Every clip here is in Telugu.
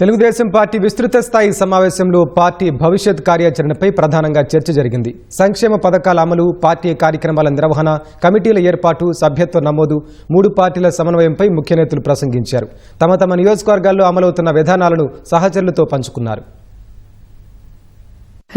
తెలుగుదేశం పార్టీ విస్తృత స్థాయి సమావేశంలో పార్టీ భవిష్యత్ కార్యాచరణపై ప్రధానంగా చర్చ జరిగింది. సంక్షేమ పథకాల అమలు పార్టీ కార్యక్రమాల నిర్వహణ కమిటీల ఏర్పాటు సభ్యత్వ నమోదు మూడు పార్టీల సమన్వయంపై ముఖ్య నేతలు ప్రసంగించారు. తమ తమ నియోజకవర్గాల్లో అమలవుతున్న విధానాలను సహచరులతో పంచుకున్నారు.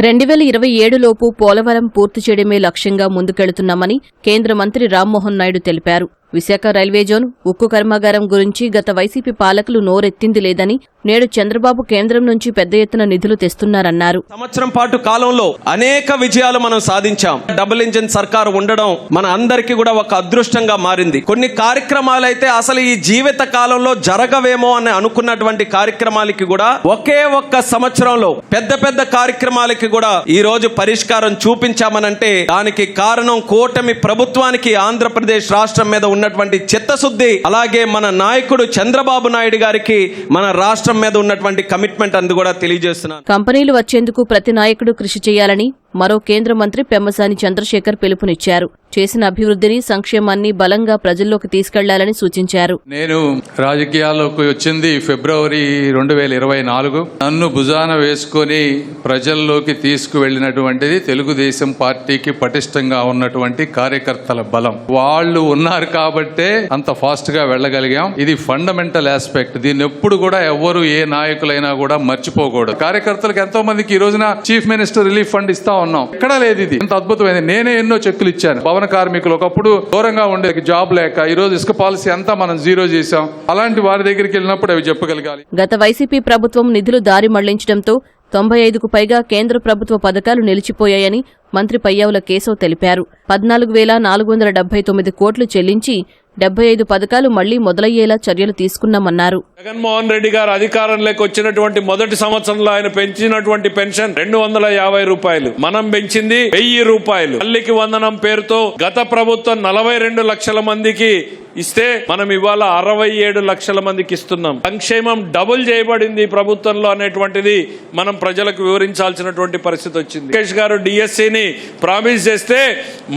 రెండు వేల ఇరవై ఏడులోపు పోలవరం పూర్తి చేయడమే లక్ష్యంగా ముందుకెళుతున్నామని కేంద్ర మంత్రి రామ్మోహన్ నాయుడు తెలిపారు. విశాఖ రైల్వే జోన్ ఉక్కు కర్మాగారం గురించి గత వైసీపీ పాలకులు నోరెత్తింది లేదని నేడు చంద్రబాబు కేంద్రం నుంచి పెద్ద ఎత్తున నిధులు తెస్తున్నారన్నారు. సంవత్సరం పాటు కాలంలో అనేక విజయాలు మనం సాధించాం. డబుల్ ఇంజిన్ సర్కార్ ఉండడం మన అందరికీ కూడా ఒక అదృష్టంగా మారింది. కొన్ని కార్యక్రమాలు అయితే అసలు ఈ జీవిత కాలంలో జరగవేమో అని అనుకున్నటువంటి కార్యక్రమాలకి కూడా ఒకే ఒక్క సంవత్సరంలో పెద్ద పెద్ద కార్యక్రమాలకి కూడా ఈ రోజు పరిష్కారం చూపించామనంటే దానికి కారణం కూటమి ప్రభుత్వానికి ఆంధ్రప్రదేశ్ రాష్ట్రం మీద ఉన్న ఉన్నటువంటి చిత్తశుద్ధి అలాగే మన నాయకుడు చంద్రబాబు నాయుడు గారికి మన రాష్ట్రం మీద ఉన్నటువంటి కమిట్మెంట్ అందు కూడా తెలియజేస్తున్నాను. కంపెనీలు వచ్చేందుకు ప్రతి నాయకుడు కృషి చేయాలని మరో కేంద్ర మంత్రి పెమ్మసాని చంద్రశేఖర్ పిలుపునిచ్చారు. చేసిన అభివృద్ధిని సంక్షేమాన్ని బలంగా ప్రజల్లోకి తీసుకెళ్ళాలని సూచించారు. నేను రాజకీయాల్లోకి వచ్చింది ఫిబ్రవరి రెండు వేల ఇరవై నాలుగు. నన్ను భుజాన వేసుకొని ప్రజల్లోకి తీసుకువెళ్ళినటువంటిది తెలుగుదేశం పార్టీకి పటిష్టంగా ఉన్నటువంటి కార్యకర్తల బలం. వాళ్ళు ఉన్నారు కాబట్టే అంత ఫాస్ట్గా వెళ్ళగలిగాం. ఇది ఫండమెంటల్ ఆస్పెక్ట్ దీన్ని ఎప్పుడు కూడా ఎవ్వరు ఏ నాయకులైనా కూడా మర్చిపోకూడదు. కార్యకర్తలకు ఎంతో మందికి ఈ రోజున చీఫ్ మినిస్టర్ రిలీఫ్ ఫండ్ ఇస్తా ఉన్నాం. ఎక్కడా లేదు ఇది. ఎంత అద్భుతమైంది. నేనే ఎన్నో చెక్కులు ఇచ్చాను. భవన కార్మికులు ఒకప్పుడు దూరంగా ఉండే జాబ్ లేక ఈ రోజు ఇసుక పాలసీ అంతా మనం జీరో చేశాం. అలాంటి వారి దగ్గరికి వెళ్ళినప్పుడు అవి చెప్పగలగాలి. గత వైసీపీ ప్రభుత్వం నిధులు దారి మళ్ళించడంతో తొంభై ఐదుకు పైగా కేంద్ర ప్రభుత్వ పథకాలు నిలిచిపోయాయని మంత్రి పయ్యావుల కేశవ్ తెలిపారు. పద్నాలుగు వేల నాలుగు వందల డెబ్బై తొమ్మిది కోట్లు చెల్లించి డెబ్బై ఐదు పథకాలు మళ్ళీ మొదలయ్యేలా చర్యలు తీసుకున్నామన్నారు. జగన్మోహన్ రెడ్డి గారు అధికారంలోకి వచ్చినటువంటి మొదటి సంవత్సరంలో ఆయన పెంచినటువంటి పెన్షన్ రెండు వందల యాభై రూపాయలు. మనం పెంచింది వెయ్యి రూపాయలు. తల్లికి వందనం పేరుతో గత ప్రభుత్వం నలభై రెండు లక్షల మందికి ఇస్తే మనం ఇవాళ అరవై ఏడు లక్షల మందికి ఇస్తున్నాం. సంక్షేమం డబుల్ చేయబడింది ప్రభుత్వంలో అనేటువంటిది మనం ప్రజలకు వివరించాల్సినటువంటి పరిస్థితి వచ్చింది. లోకేష్ గారు డిఎస్సిని ప్రామిస్ చేస్తే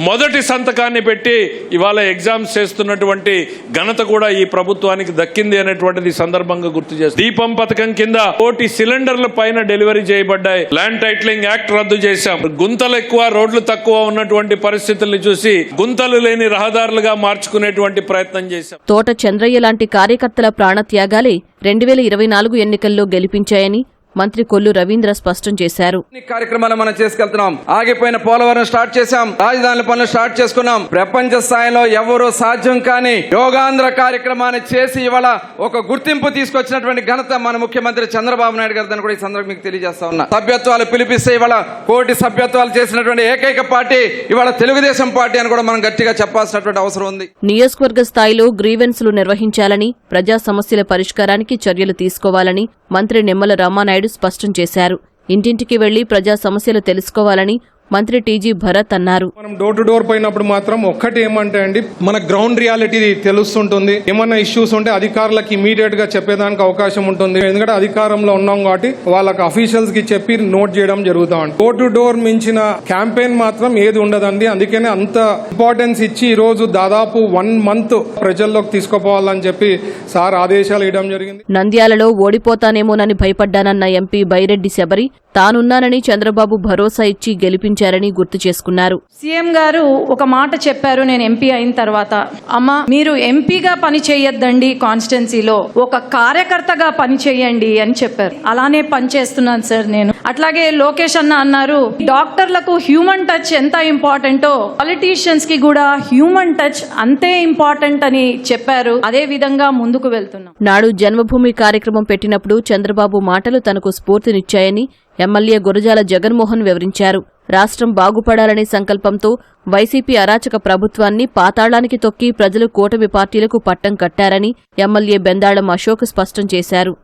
మొదటి సంతకాన్ని పెట్టి ఇవాళ ఎగ్జామ్స్ చేస్తున్నటువంటి ఘనత కూడా ఈ ప్రభుత్వానికి దక్కింది అనేటువంటిది సందర్భంగా గుర్తు చేస్తుంది దీపం పథకం కింద కోటి సిలిండర్ల పైన డెలివరీ చేయబడ్డాయి. ల్యాండ్ టైటిలింగ్ యాక్ట్ రద్దు చేశాం. గుంతలు ఎక్కువ రోడ్లు తక్కువ ఉన్నటువంటి పరిస్థితుల్ని చూసి గుంతలు లేని రహదారులుగా మార్చుకునేటువంటి ప్రయత్నం చేశాం. తోట చంద్రయ్య లాంటి కార్యకర్తల ప్రాణత్యాగాలే రెండు వేల ఇరవై నాలుగు ఎన్నికల్లో గెలిపించాయని మంత్రి కొల్లు రవీంద్ర స్పష్టం చేశారు. కార్యక్రమాలు మనం చేసుకెళ్తున్నాం. ఆగిపోయిన పోలవరం స్టార్ట్ చేశాం. రాజధాని పనులు స్టార్ట్ చేసుకున్నాం. ప్రపంచ స్థాయిలో ఎవరు సాధ్యం కాని యోగాంధ్ర కార్యక్రమాన్ని చేసి ఇవాళ ఒక గుర్తింపు తీసుకొచ్చినటువంటి ఘనత మన ముఖ్యమంత్రి చంద్రబాబు నాయుడు గారిని కూడా ఈ సందర్భంగా మీకు తెలియజేస్తా ఉన్నా. సభ్యత్వాలు పిలిపిస్తే ఇవాళ కోటి సభ్యత్వాలు చేసినటువంటి ఏకైక పార్టీ ఇవాళ తెలుగుదేశం పార్టీ అని కూడా మనం గట్టిగా చెప్పాల్సినటువంటి అవసరం ఉంది. నియోజకవర్గ స్థాయిలో గ్రీవెన్స్లు నిర్వహించాలని ప్రజా సమస్యల పరిష్కారానికి చర్యలు తీసుకోవాలని మంత్రి నిమ్మల రామానాయుడు స్పష్టం చేశారు. ఇంటింటికి వెళ్ళి ప్రజా సమస్యలు తెలుసుకోవాలని మంత్రి టీజీ భరత్ అన్నారు. మనం డోర్ టు డోర్ పోయినప్పుడు మాత్రం ఒక్కటి ఏమంటే అండి మన గ్రౌండ్ రియాలిటీ తెలుస్తుంటుంది. ఏమన్నా ఇష్యూస్ ఉంటే అధికారులకి ఇమీడియట్గా చెప్పేదానికి అవకాశం ఉంటుంది. ఎందుకంటే అధికారంలో ఉన్నాం కాబట్టి వాళ్ళకి అఫీషియల్స్కి చెప్పి నోట్ చేయడం జరుగుతా ఉంది. డోర్ టు డోర్ మించిన క్యాంపెయిన్ మాత్రం ఏది ఉండదండి. అందుకనే అంత ఇంపార్టెన్స్ ఇచ్చి ఈ రోజు దాదాపు వన్ మంత్ ప్రజల్లోకి తీసుకుపోవాలని చెప్పి సార్ ఆదేశాలు ఇవ్వడం జరిగింది. నంద్యాలలో ఓడిపోతానేమోనని భయపడ్డానన్న ఎంపీ బైరెడ్డి శబరి తానున్నానని చంద్రబాబు భరోసా ఇచ్చి గెలిపించారని గుర్తు చేసుకున్నారు. సీఎం గారు ఒక మాట చెప్పారు నేను ఎంపీ అయిన తర్వాత. అమ్మ మీరు ఎంపీగా పని చేయొద్దండి కాన్స్టిట్యున్సీలో. ఒక కార్యకర్తగా పని చేయండి అని చెప్పారు. అలానే పని చేస్తున్నాను సార్ నేను. అట్లాగే లోకేష్ అన్న అన్నారు డాక్టర్లకు హ్యూమన్ టచ్ ఎంత ఇంపార్టెంటో పాలిటీషియన్స్కి కూడా హ్యూమన్ టచ్ అంతే ఇంపార్టెంట్ అని చెప్పారు. అదే విధంగా ముందుకు వెళ్తున్నాం. నాడు జన్మభూమి కార్యక్రమం పెట్టినప్పుడు చంద్రబాబు మాటలు తనకు స్ఫూర్తినిచ్చాయని ఎమ్మెల్యే గురజాల జగన్మోహన్ వివరించారు. రాష్ట్రం బాగుపడాలనే సంకల్పంతో వైసీపీ అరాచక ప్రభుత్వాన్ని పాతాళానికి తొక్కి ప్రజలు కూటమి పార్టీలకు పట్టం కట్టారని ఎమ్మెల్యే బెందాళం అశోక్ స్పష్టం చేశారు.